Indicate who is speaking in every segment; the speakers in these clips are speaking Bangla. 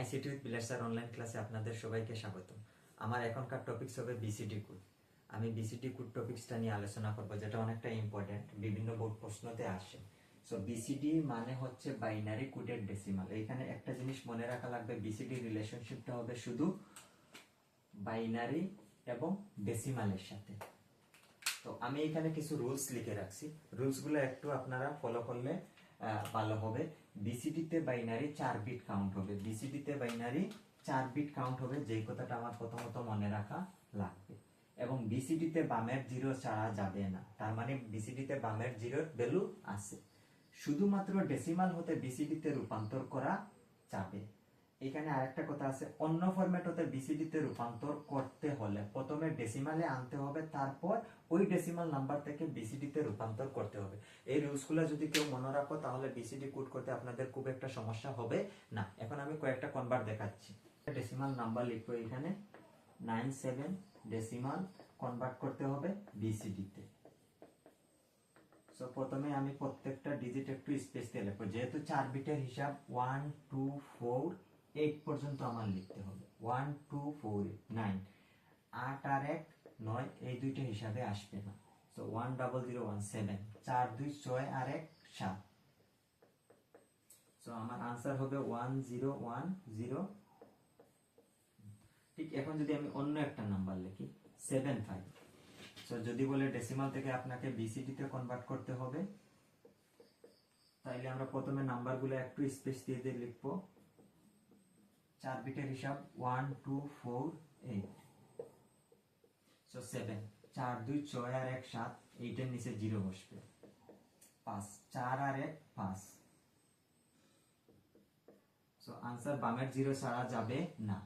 Speaker 1: আইসিটি উইথ বিলাসার অনলাইন ক্লাসে আপনাদের সবাইকে স্বাগত আমার এখনকার টপিকস হবে বিসিডি কোড আমি বিসিডি কোড টপিক্সটা নিয়ে আলোচনা করব, যেটা অনেকটা ইম্পর্টেন্ট বিভিন্ন বোর্ড প্রশ্নতে আসে। সো বিসিডি মানে হচ্ছে বাইনারি কোডের ডেসিমাল এখানে একটা জিনিস মনে রাখা লাগবে বিসিডি রিলেশনশিপটা হবে শুধু বাইনারি এবং ডেসিমালের সাথে। তো আমি এখানে কিছু রুলস লিখে রাখছি। রুলসগুলো একটু আপনারা ফলো করলে ভালো হবে। বিসিডিতে বাইনারি চার বিট কাউন্ট হবে। বিসিডিতে বাইনারি চার বিট কাউন্ট হবে, যেই কথাটা আমার প্রথমত মনে রাখা লাগবে। এবং বিসিডিতে বামের জিরো ছাড়া যাবে না। তার মানে বিসিডিতে বামের জিরোর ভ্যালু আছে। শুধুমাত্র ডেসিমাল হতে বিসিডিতে রূপান্তর করা যাবে। এখানে আরেকটা কথা আছে, অন্য ফরম্যাট হতে বিসিডিতে রূপান্তর করতে হলে প্রথমে ডেসিমালে আনতে হবে, তারপর ওই ডেসিমাল নাম্বার থেকে বিসিডিতে রূপান্তর করতে হবে। এই রুলসগুলো যদি কেউ মনে রাখো, তাহলে বিসিডি কোড করতে আপনাদের খুব একটা সমস্যা হবে না। এখন আমি কয়েকটা কনভার্ট দেখাচ্ছি। ডেসিমাল নাম্বার লিখব এখানে নাইন সেভেন ডেসিমাল কনভার্ট করতে হবে বিসিডিতে প্রথমে আমি প্রত্যেকটা ডিজিট একটু স্পেস দিয়ে লিখব। যেহেতু চার বিটের হিসাব ওয়ান টু ফোর এইট পর্যন্ত আমার লিখতে হবে। ওয়ান টু ফোর নাইন আট আর এক, নয়, এই দুইটা হিসাবে আসবে না। So one double zero one seven চার, দুই, ছয় আর এক, সাত। সো আমার আনসার হবে ওয়ান জিরো ওয়ান জিরো ঠিক, এখন যদি আমি অন্য একটা নাম্বার লিখি সেভেন ফাইভ সো যদি বলে ডেসিমাল থেকে আপনাকে বিসিডি তে কনভার্ট করতে হবে, তাইলে আমরা প্রথমে নাম্বারগুলো একটু স্পেস দিয়ে দিয়ে লিখব। চার বিটের হিসাব one, two, four, eight. So seven চার, দুই, ছয় আর এক, সাত, এইটের নিচে জিরো বসবে। পাঁচ, চার আর এক, পাঁচ। সো আনসার বামের জিরো ছাড়া যাবে না।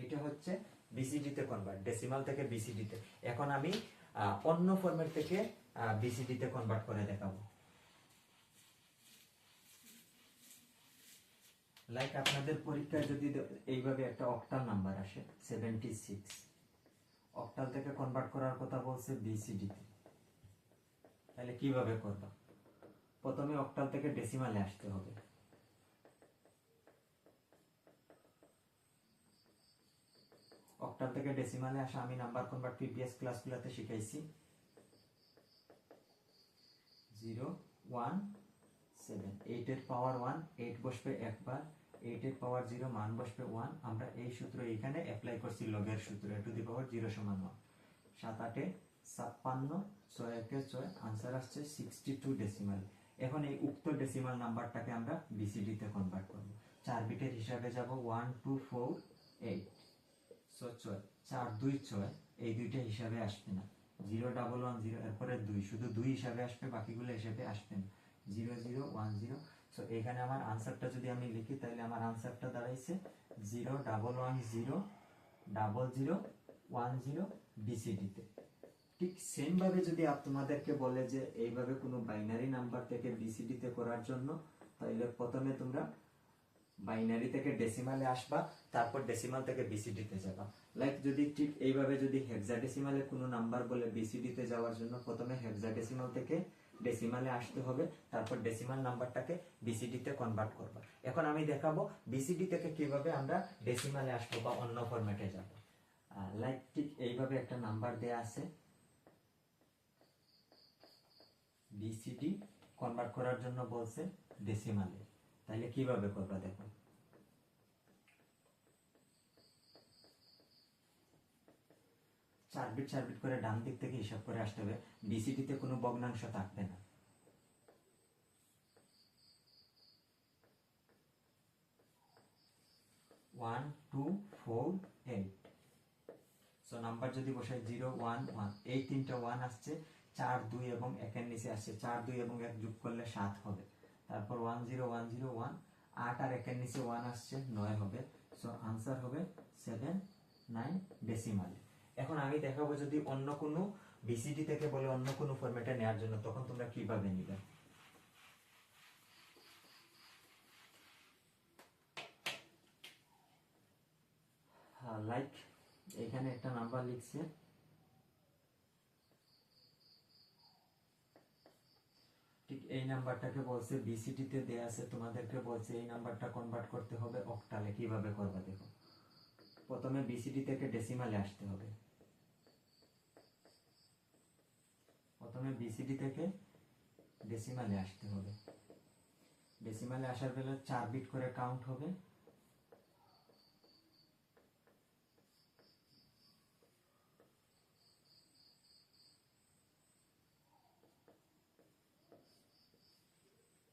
Speaker 1: এইটা হচ্ছে বিসিডি তে কনভার্ট ডেসিমাল থেকে বিসিডি তে। এখন আমি অন্য ফরম্যাট থেকে বিসিডি তে কনভার্ট করে দেখাবো। লাইক আপনাদের পরীক্ষায় যদি এইভাবে একটা অক্টাল নাম্বার আসে সেভেন্টি সিক্স অক্টাল থেকে কনভার্ট করার কথা বলছে বিসিডি তে। তাহলে কীভাবে করবা? প্রথমে অক্টাল থেকে ডেসিমালে আসতে হবে। অক্টাল থেকে ডেসিমালে আসা, আমি নাম্বার কনভার্ট প্রিভিয়াস ক্লাসগুলোতে শিখাইছি। জিরো ওয়ান সেভেন এইটের পাওয়ার ওয়ান এইট বসবে একবার এইটের পাওয়ার জিরো মান বসবে ওয়ান আমরা এই সূত্র এখানে অ্যাপ্লাই করছি লগের সূত্র টু দি পাওয়ার জিরো সমান ওয়ান সাত আটে ছাপ্পান্ন, ছয় একে ছয় আনসার আসছে সিক্সটি টু ডেসিমাল এখন এই উক্ত ডেসিমাল নাম্বারটাকে আমরা বিসিডি তে কনভার্ট করব। চার বিটের হিসাবে যাব one two four eight so ছয়, চার, দুই, ছয়, এই দুইটা হিসাবে আসবে না। জিরো ডাবল ওয়ান জিরো এরপরে দুই, শুধু দুই হিসাবে আসবে, বাকিগুলো হিসাবে আসবে না। Zero zero one zero so এখানে আমার আনসারটা যদি আমি লিখি, তাহলে আমার আনসারটা দাঁড়াইছে zero double one zero double zero one zero বিসিডিতে ঠিক সেমভাবে যদি তোমাদেরকে বলে যে এইভাবে কোনো বাইনারি নাম্বার থেকে বিসিডিতে করার জন্য, তাহলে প্রথমে তোমরা বাইনারি থেকে ডেসিমালে আসবা, তারপর ডেসিমাল থেকে বিসিডি তে যাবা। লাইক যদি ঠিক এইভাবে যদি হেক্সাডেসিমালে কোনো নাম্বার বলে বিসিডি তে যাওয়ার জন্য, প্রথমে হেক্সাডেসিমাল থেকে ডেসিমালে আসতে হবে, তারপর ডেসিমাল নাম্বারটাকে বিসিডি তে কনভার্ট করবা। এখন আমি দেখাবো বিসিডি থেকে কীভাবে আমরা ডেসিমালে আসব বা অন্য ফরম্যাটে যাব। লাইক ঠিক এইভাবে একটা নাম্বার দেয়া আছে। বিসিডি কনভার্ট করার জন্য বলছে ডেসিমালে তাহলে কীভাবে করবা দেখো। চার বিট চার বিট করে ডান দিক থেকে হিসাব করে আসতে হবে। বিসিডি তে কোনো ভগ্নাংশ থাকবে না। One two four eight so number যদি বসাই জিরো ওয়ান ওয়ান এই তিনটা ওয়ান আসছে, চার, দুই এবং একের নিচে আসছে। চার, দুই এবং এক যোগ করলে সাত হবে। তারপর one zero one zero one আট আর একের নিচে ওয়ান আসছে, নয় হবে। সো আনসার হবে সেভেন নাইন ডেসিমালে এখন আমি দেখাবো যদি অন্য কোনো বিসিডি থেকে বলে অন্য কোনো ফরম্যাটে নেওয়ার জন্য, তখন তোমরা কীভাবে নিবে? লাইক এখানে একটা নাম্বার লিখছে। ঠিক এই নাম্বারটাকে বলছে বিসিটি তে দেয়া আছে, তোমাদেরকে বলছে এই নাম্বারটা কনভার্ট করতে হবে অক্টালে। কীভাবে করবে দেখো? প্রথমে বিসিটি থেকে ডেসিমালে আসতে হবে। প্রথমে বিসিডি থেকে ডেসিমালে আসতে হবে। ডেসিমালে আসার বেলা চার বিট করে কাউন্ট হবে।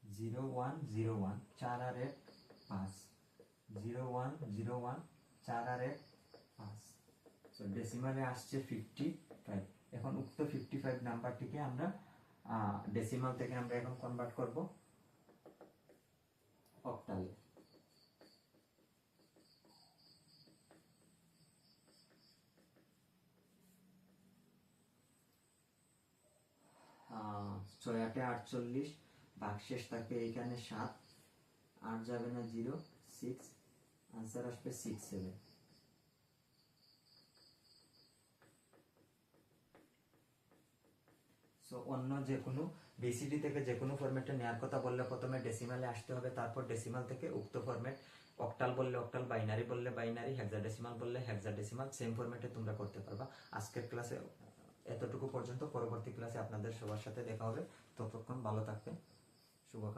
Speaker 1: জিরো ওয়ান জিরো ওয়ান চার আর এক, পাঁচ। জিরো ওয়ান জিরো ওয়ান চার আর এক, পাঁচ। সো ডেসিমালে আসছে ফিফটি ফাইভ এখন উক্ত ফিফটি ফাইভ নাম্বারটিকে আমরা ডেসিমাল থেকে আমরা এখন কনভার্ট করব। অক্টালে ছয় আটে আটচল্লিশ ভাগশেষ থাকবে এইখানে সাত, আট যাবে না, জিরো সিক্স আনসার আসবে সিক্স সেভেন সো অন্য যে কোনো বিসিডি থেকে যে কোনো ফরম্যাটে নেওয়ার কথা বললে প্রথমে ডেসিমালে আসতে হবে, তারপর ডেসিমাল থেকে উক্ত ফরম্যাট অক্টাল বললে অক্টাল বাইনারি বললে বাইনারি হেক্সাডেসিমাল বললে হেক্সাডেসিমাল সেম ফরম্যাটে তোমরা করতে পারবা। আজকের ক্লাসে এতটুকু পর্যন্ত, পরবর্তী ক্লাসে আপনাদের সবার সাথে দেখা হবে। ততক্ষণ ভালো থাকবেন। শুভকামনা।